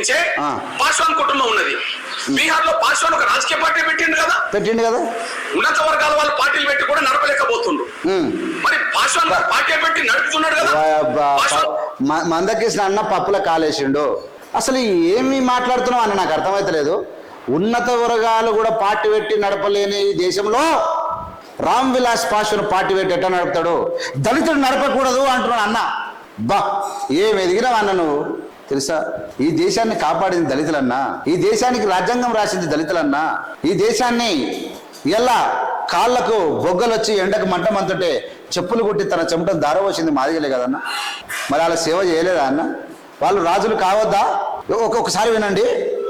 పోషించే ఆ. పాస్వాన్ కుటుంబం ఉన్నది. బీహార్లో పాస్వాన్ ఒక రాజకీయ పార్టీ పెట్టిండు కదా? పెట్టిండు కదా? ఉన్నత వర్గాల వాళ్ళు పార్టీలు పెట్టి కూడా నడపలేకపోతుండ్రు. ఉమ్. మరి పాస్వాన్ గారు పార్టీ పెట్టి నడుపుతున్నాడు కదా? మందకృష్ణ అన్న పప్పుల కాలేసిండు. అసలు ఏమి మాట్లాడుతున్నావు అన్న నాకు అర్థమైతలేదు. ఉన్నత వర్గాలు కూడా పార్టీ పెట్టి నడపలేని ఈ దేశంలో రామ్ విలాస్ పాస్వాన్ పార్టీ పెట్టి ఎట్లా నడుపుతాడు? దళితుడు నడపకూడదు అంటున్నాడు అన్న. బా ఏం ఎదిగినావు అన్న నువ్వు? తెలుసా? ఈ దేశాన్ని కాపాడింది దళితులన్నా ఈ దేశానికి రాజ్యాంగం రాసింది దళితులన్నా ఈ దేశాన్ని ఎలా కాళ్ళకు బొగ్గలు వచ్చి ఎండకు మంటమంతుంటే చెప్పులు కొట్టి తన చెమటను దారవచ్చింది మాదిగలే కదన్న? మరి అలా సేవ చేయలేదా అన్న? వాళ్ళు రాజులు కావద్దా? ఒక్కొక్కసారి వినండి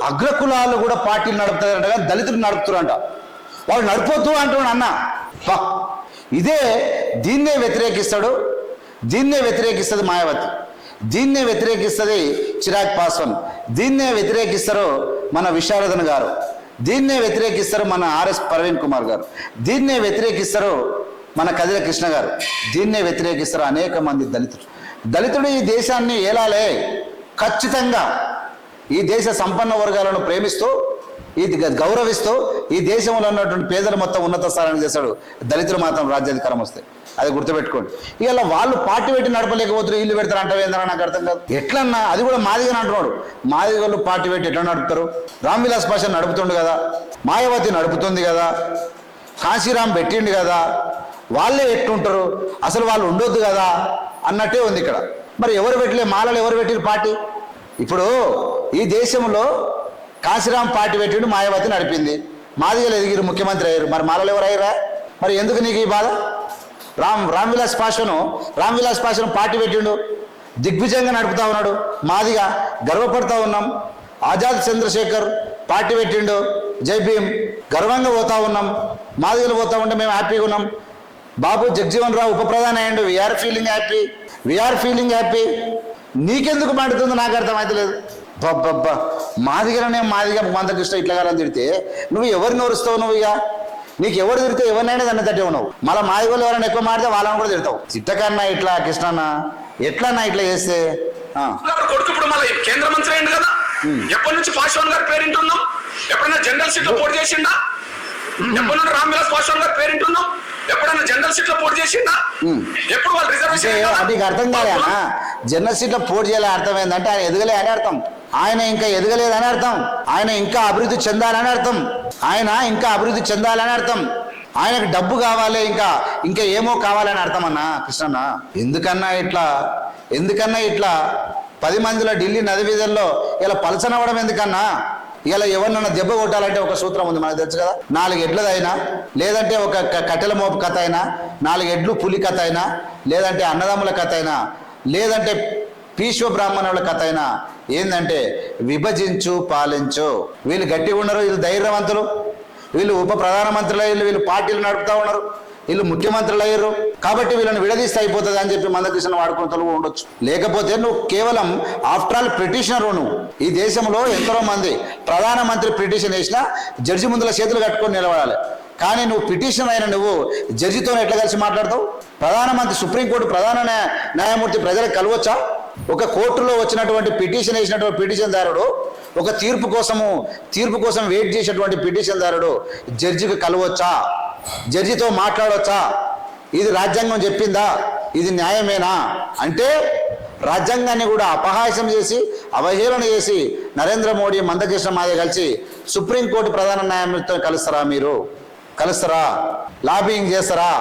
అగ్రకులాలు కూడా పార్టీలు నడుపుతారంట దళితులు నడుపుతారంట వాళ్ళు నడిపోతూ అంటున్నాడు అన్న. ఇదే దీన్నే వ్యతిరేకిస్తాడు దీన్నే వ్యతిరేకిస్తుంది మాయావతి. దీన్నే వ్యతిరేకిస్తుంది చిరాగ్ పాస్వాన్ దీన్నే వ్యతిరేకిస్తారు మన విశారదన్ గారు. దీన్నే వ్యతిరేకిస్తారు మన ఆర్ఎస్ ప్రవీణ్ కుమార్ గారు. దీన్నే వ్యతిరేకిస్తారు మన కదిర కృష్ణ గారు. దీన్నే వ్యతిరేకిస్తారు అనేక మంది దళితులు. దళితుడు ఈ దేశాన్ని ఏలాలే? ఖచ్చితంగా ఈ దేశ సంపన్న వర్గాలను ప్రేమిస్తూ ఇది గౌరవిస్తూ ఈ దేశంలో ఉన్నటువంటి పేదలు మొత్తం ఉన్నత స్థానానికి చేశాడు దళితులు మాత్రం రాజ్యాధికారం వస్తే అది గుర్తుపెట్టుకోండి. ఇలా వాళ్ళు పార్టీ పెట్టి నడపలేకపోతున్నారు ఇల్లు పెడతారు అంటే ఏందన్నా నాకు అర్థం కాదు. ఎట్లన్నా అది కూడా మాదిగని అంటున్నాడు. మాదిగలు పార్టీ పెట్టి ఎట్లా నడుపుతారు? రామ్ విలాస్ పాషా నడుపుతుండు కదా. మాయావతి నడుపుతుంది కదా. కాశీరాం పెట్టిండు కదా. వాళ్ళే ఎట్టుంటారు? అసలు వాళ్ళు ఉండొద్దు కదా అన్నట్టే ఉంది ఇక్కడ. మరి ఎవరు పెట్టలే? మాలలు ఎవరు పెట్టిరు పార్టీ? ఇప్పుడు ఈ దేశంలో కాశీరాం పార్టీ పెట్టిండు మాయావతి నడిపింది. మాదిగలు ఎదిగిరు ముఖ్యమంత్రి అయ్యారు. మరి మాలలు ఎవరు అయ్యారా? మరి ఎందుకు నీకు ఈ బాధ? రామ్ రామ్ విలాస్ పాషను రామ్ విలాస్ పాషను పార్టీ పెట్టిండు. దిగ్విజయంగా నడుపుతా ఉన్నాడు. మాదిగా గర్వపడతా ఉన్నాం. ఆజాద్ చంద్రశేఖర్ పార్టీ పెట్టిండు. జై భీమ్. గర్వంగా పోతా ఉన్నాం. మాదిగలు పోతా ఉంటే మేము హ్యాపీగా ఉన్నాం. బాబు జగ్జీవన్ రావు ఉప ప్రధాని అయ్యండు we are feeling happy we are feeling happy నీకెందుకు మండుతుందో నాకు అర్థమైతలేదు. బబ్బబ్బా. మాదిగలనే మాదిగా మందకృష్ణ ఇట్లా కాలని తిడితే నువ్వు ఎవరిని ఓరుస్తావు నువ్వు ఇక? నీకు ఎవరు తిడితే ఎవరినైనా దాన్ని తట్టే ఉన్నావు. మళ్ళీ మాదిగోళ్ళు ఎవరైనా ఎక్కువ మాడితే వాళ్ళని కూడా తిడతావు. చిట్టకన్నా ఇట్లా కృష్ణన్న ఎట్లన్నా ఇట్లా చేస్తే? కొడుకు ఇప్పుడు మళ్ళీ కేంద్ర మంత్రి అయింది కదా. ఎప్పటి నుంచి పాస్వాన్ గారు పేరింటున్నాం? ఎప్పుడైనా జనరల్ సీట్లో పోటీ చేసిండా? ఎప్పటి నుండి రామ్ విలాస్ పాస్వాన్ గారు పేరింటున్నాం? ఎప్పుడైనా జనరల్ సీట్లో పోటీ చేసిండా? ఎప్పుడు వాళ్ళు రిజర్వేషన్ అది నీకు అర్థం కాలేనా జనరల్ సీట్లో పోటీ చేయాలి అర్థం ఏంటంటే ఆయన ఎదగలే అని అర్థం. ఆయన ఇంకా ఎదగలేదని అర్థం. ఆయన ఇంకా అభివృద్ధి చెందాలని అర్థం. ఆయన ఇంకా అభివృద్ధి చెందాలని అర్థం. ఆయనకు డబ్బు కావాలి ఇంకా ఇంకా ఏమో కావాలని అర్థం అన్నా కృష్ణన్న? ఎందుకన్నా ఇట్లా? ఎందుకన్నా ఇట్లా? పది మందిలో ఢిల్లీ నది వీధుల్లో ఇలా పలచనవ్వడం ఎందుకన్నా? ఇలా ఎవరినన్నా దెబ్బ కొట్టాలంటే ఒక సూత్రం ఉంది మనకు తెలుసు కదా? నాలుగు ఎడ్లదైనా లేదంటే ఒక కట్టెల మోపు కథ అయినా నాలుగు ఎడ్లు పులి కథ అయినా లేదంటే అన్నదమ్ముల కథ అయినా లేదంటే పీశ్వ బ్రాహ్మణుల కథ అయినా ఏంటంటే విభజించు పాలించు. వీళ్ళు గట్టిగా ఉన్నారు వీళ్ళు ధైర్యవంతులు. వీళ్ళు ఉప ప్రధానమంత్రులు అయ్యారు వీళ్ళు పార్టీలు నడుపుతా ఉన్నారు. వీళ్ళు ముఖ్యమంత్రులు అయ్యారు. కాబట్టి వీళ్ళని విడదీస్తే అయిపోతుంది అని చెప్పి మందకృష్ణ వాడుకుంటూ ఉండొచ్చు. లేకపోతే నువ్వు కేవలం ఆఫ్టర్ ఆల్ పిటిషనర్ నువ్వు. ఈ దేశంలో ఎంతో మంది ప్రధానమంత్రి పిటిషన్ వేసినా జడ్జి ముందుల చేతులు కట్టుకొని నిలబడాలి. కానీ నువ్వు పిటిషన్ అయిన నువ్వు జడ్జితో ఎట్లా కలిసి మాట్లాడతావు? ప్రధానమంత్రి సుప్రీంకోర్టు ప్రధాన న్యాయమూర్తి ప్రజలకు కలవచ్చా? ఒక కోర్టులో వచ్చినటువంటి పిటిషన్ వేసినటువంటి పిటిషన్ దారుడు ఒక తీర్పు కోసము తీర్పు కోసం వెయిట్ చేసేటువంటి పిటిషన్ దారుడు జడ్జికి కలవచ్చా? జడ్జితో మాట్లాడవచ్చా ఇది రాజ్యాంగం చెప్పిందా? ఇది న్యాయమేనా? అంటే రాజ్యాంగాన్ని కూడా అపహాసం చేసి అవహేళన చేసి నరేంద్ర మోడీ మందకృష్ణ మాదే కలిసి సుప్రీంకోర్టు ప్రధాన న్యాయమూర్తితో కలుస్తారా మీరు? కలుస్తారా? లాబింగ్ చేస్తారా?